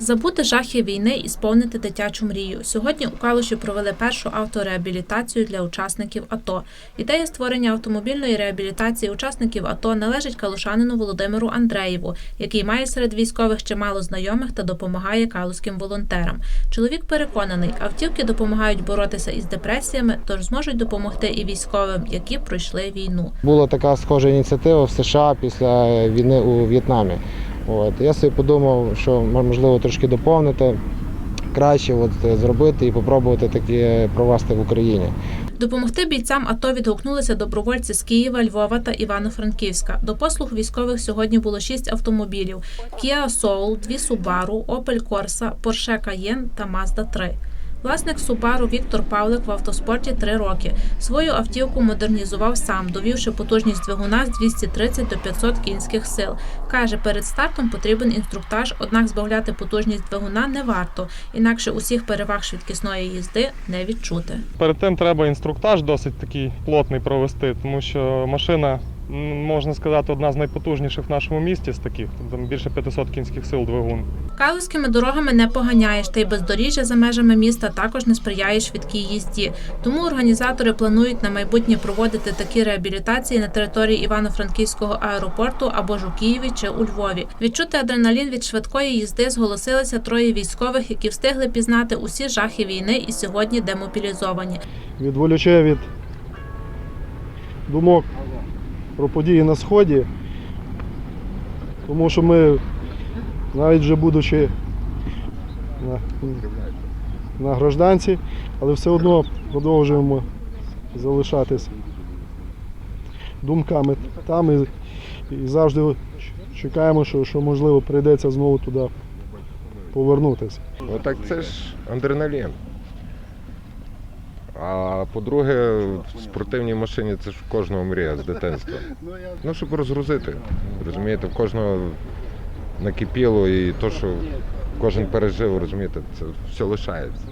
Забути жахи війни і сповнити дитячу мрію. Сьогодні у Калуші провели першу автореабілітацію для учасників АТО. Ідея створення автомобільної реабілітації учасників АТО належить калушанину Володимиру Андреєву, який має серед військових чимало знайомих та допомагає калузьким волонтерам. Чоловік переконаний, автівки допомагають боротися із депресіями, тож зможуть допомогти і військовим, які пройшли війну. Була така схожа ініціатива в США після війни у В'єтнамі. От я собі подумав, що можливо трошки доповнити, краще от, е, зробити і спробувати таке провести в Україні. Допомогти бійцям АТО відгукнулися добровольці з Києва, Львова та Івано-Франківська. До послуг військових сьогодні було шість автомобілів: Kia Soul, дві Subaru, Opel Corsa, Porsche Cayenne та Mazda 3. Власник Субару Віктор Павлик в автоспорті три роки. Свою автівку модернізував сам, довівши потужність двигуна з 230 до 500 кінських сил. Каже, перед стартом потрібен інструктаж, однак збавляти потужність двигуна не варто, інакше усіх переваг швидкісної їзди не відчути. Перед тим треба інструктаж досить такий плотний провести, тому що машина, можна сказати, одна з найпотужніших в нашому місті з таких. Там більше 500 кінських сил двигун. Калузькими дорогами не поганяєш, та й бездоріжжя за межами міста також не сприяє швидкій їзді. Тому організатори планують на майбутнє проводити такі реабілітації на території Івано-Франківського аеропорту або ж у Києві чи у Львові. Відчути адреналін від швидкої їзди зголосилися троє військових, які встигли пізнати усі жахи війни і сьогодні демобілізовані. відволіче від думок про події на Сході, тому що ми, навіть вже будучи на, на гражданці, але все одно продовжуємо залишатись думками там і, і завжди чекаємо, що, що можливо прийдеться знову туди повернутися. Ну так це ж адреналін. А по-друге, в спортивній машині це ж в кожного мрія з дитинства. Ну, щоб розгрузити. Розумієте, в кожного накипіло і то, що кожен пережив, розумієте, це все лишається.